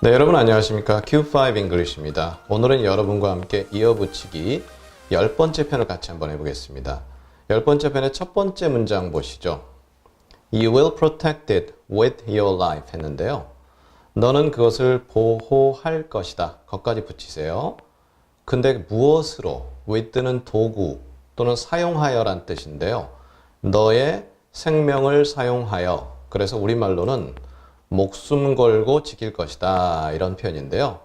네, 여러분 안녕하십니까? Q5 English입니다. 오늘은 여러분과 함께 이어붙이기 열 번째 편을 같이 한번 해보겠습니다. 열 번째 편의 첫 번째 문장 보시죠. You will protect it with your life 했는데요. 너는 그것을 보호할 것이다. 것까지 붙이세요. 근데 무엇으로? with는 도구 또는 사용하여란 뜻인데요. 너의 생명을 사용하여. 그래서 우리말로는 목숨 걸고 지킬 것이다. 이런 표현인데요.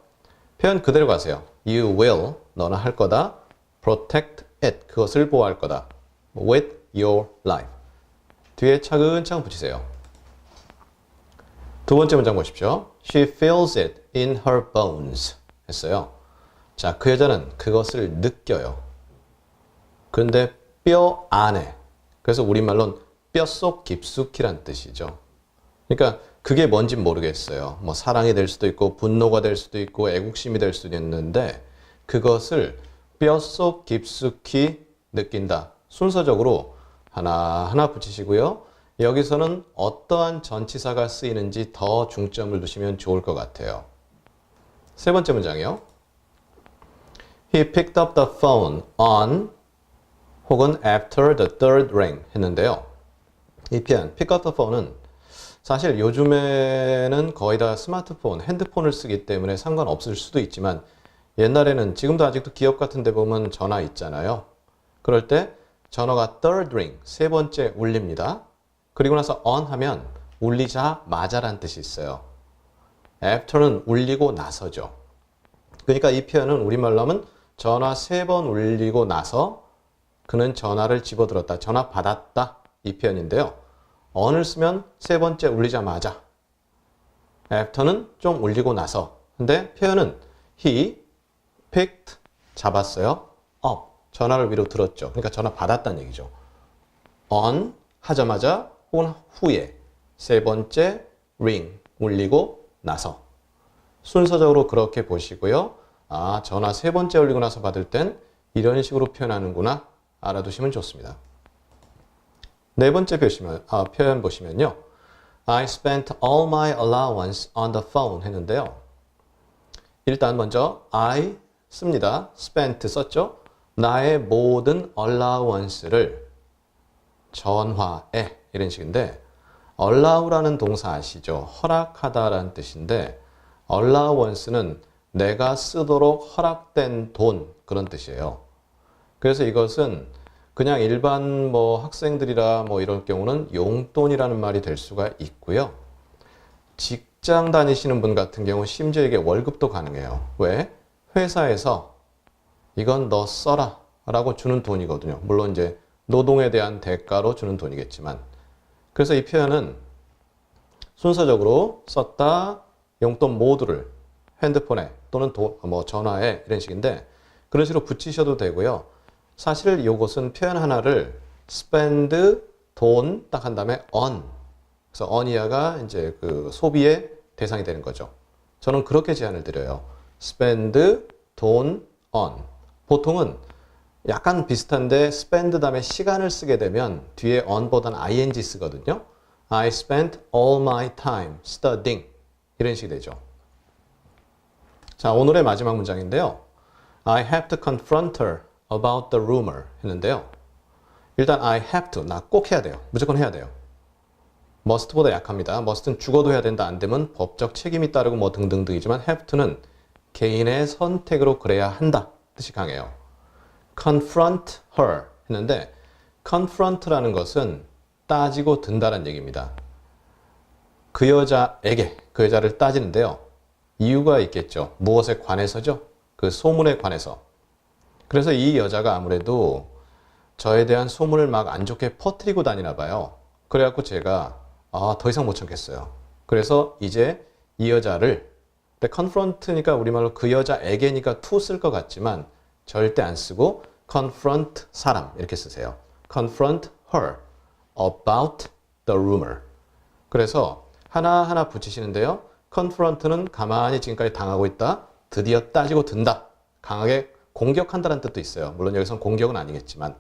표현 그대로 가세요. You will, 너는 할 거다. protect it, 그것을 보호할 거다. with your life. 뒤에 차근차근 붙이세요. 두 번째 문장 보십시오. She feels it in her bones. 했어요. 자, 그 여자는 그것을 느껴요. 그런데 뼈 안에. 그래서 우리말로는 뼛속 깊숙이란 뜻이죠. 그러니까 그게 뭔지 모르겠어요. 뭐 사랑이 될 수도 있고 분노가 될 수도 있고 애국심이 될 수도 있는데 그것을 뼛속 깊숙이 느낀다. 순서적으로 하나하나 붙이시고요. 여기서는 어떠한 전치사가 쓰이는지 더 중점을 두시면 좋을 것 같아요. 세 번째 문장이요. He picked up the phone on 혹은 after the third ring 했는데요. 이 표현 pick up the phone은 사실 요즘에는 거의 다 스마트폰, 핸드폰을 쓰기 때문에 상관없을 수도 있지만 옛날에는 지금도 아직도 기업 같은 데 보면 전화 있잖아요. 그럴 때 전화가 third ring, 세 번째 울립니다. 그리고 나서 on 하면 울리자마자란 뜻이 있어요. after는 울리고 나서죠. 그러니까 이 표현은 우리말로 하면 전화 세 번 울리고 나서 그는 전화를 집어들었다. 전화 받았다. 이 표현인데요. On을 쓰면 세 번째 울리자마자. after는 좀 울리고 나서. 근데 표현은 he picked 잡았어요. up 전화를 위로 들었죠. 그러니까 전화 받았다는 얘기죠. on 하자마자 혹은 후에 세 번째 ring 울리고 나서 순서적으로 그렇게 보시고요. 아 전화 세 번째 울리고 나서 받을 땐 이런 식으로 표현하는구나 알아두시면 좋습니다. 네 번째 표시면, 아, 표현 보시면요. I spent all my allowance on the phone 했는데요. 일단 먼저 I 씁니다. spent 썼죠. 나의 모든 allowance를 전화에 이런 식인데 allow라는 동사 아시죠? 허락하다라는 뜻인데 allowance는 내가 쓰도록 허락된 돈 그런 뜻이에요. 그래서 이것은 그냥 일반 뭐 학생들이라 뭐 이럴 경우는 용돈이라는 말이 될 수가 있고요. 직장 다니시는 분 같은 경우 심지어 이게 월급도 가능해요. 왜? 회사에서 이건 너 써라 라고 주는 돈이거든요. 물론 이제 노동에 대한 대가로 주는 돈이겠지만. 그래서 이 표현은 순서적으로 썼다 용돈 모두를 핸드폰에 또는 도, 뭐 전화에 이런 식인데 그런 식으로 붙이셔도 되고요. 사실 이것은 표현 하나를 spend 돈 딱 한 다음에 on 그래서 on이야가 이제 그 소비의 대상이 되는 거죠. 저는 그렇게 제안을 드려요. spend 돈 on 보통은 약간 비슷한데 spend 다음에 시간을 쓰게 되면 뒤에 on보다는 ing 쓰거든요. I spent all my time studying 이런 식이 되죠. 자 오늘의 마지막 문장인데요. I have to confront her about the rumor 했는데요. 일단 I have to 나 꼭 해야 돼요. 무조건 해야 돼요. must보다 약합니다. must는 죽어도 해야 된다. 안 되면 법적 책임이 따르고 뭐 등등등이지만 have to는 개인의 선택으로 그래야 한다. 뜻이 강해요. confront her 했는데 confront라는 것은 따지고 든다는 얘기입니다. 그 여자에게 그 여자를 따지는데요. 이유가 있겠죠. 무엇에 관해서죠? 그 소문에 관해서. 그래서 이 여자가 아무래도 저에 대한 소문을 막 안 좋게 퍼뜨리고 다니나 봐요. 그래갖고 제가 아, 더 이상 못 참겠어요. 그래서 이제 이 여자를 근데 confront니까 우리말로 그 여자에게니까 to 쓸 것 같지만 절대 안 쓰고 confront 사람 이렇게 쓰세요. confront her about the rumor. 그래서 하나하나 붙이시는데요. confront는 가만히 지금까지 당하고 있다. 드디어 따지고 든다. 강하게 공격한다는 뜻도 있어요. 물론 여기선 공격은 아니겠지만.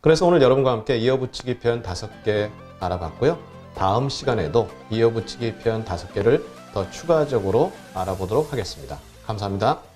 그래서 오늘 여러분과 함께 이어붙이기 표현 다섯 개 알아봤고요. 다음 시간에도 이어붙이기 표현 다섯 개를 더 추가적으로 알아보도록 하겠습니다. 감사합니다.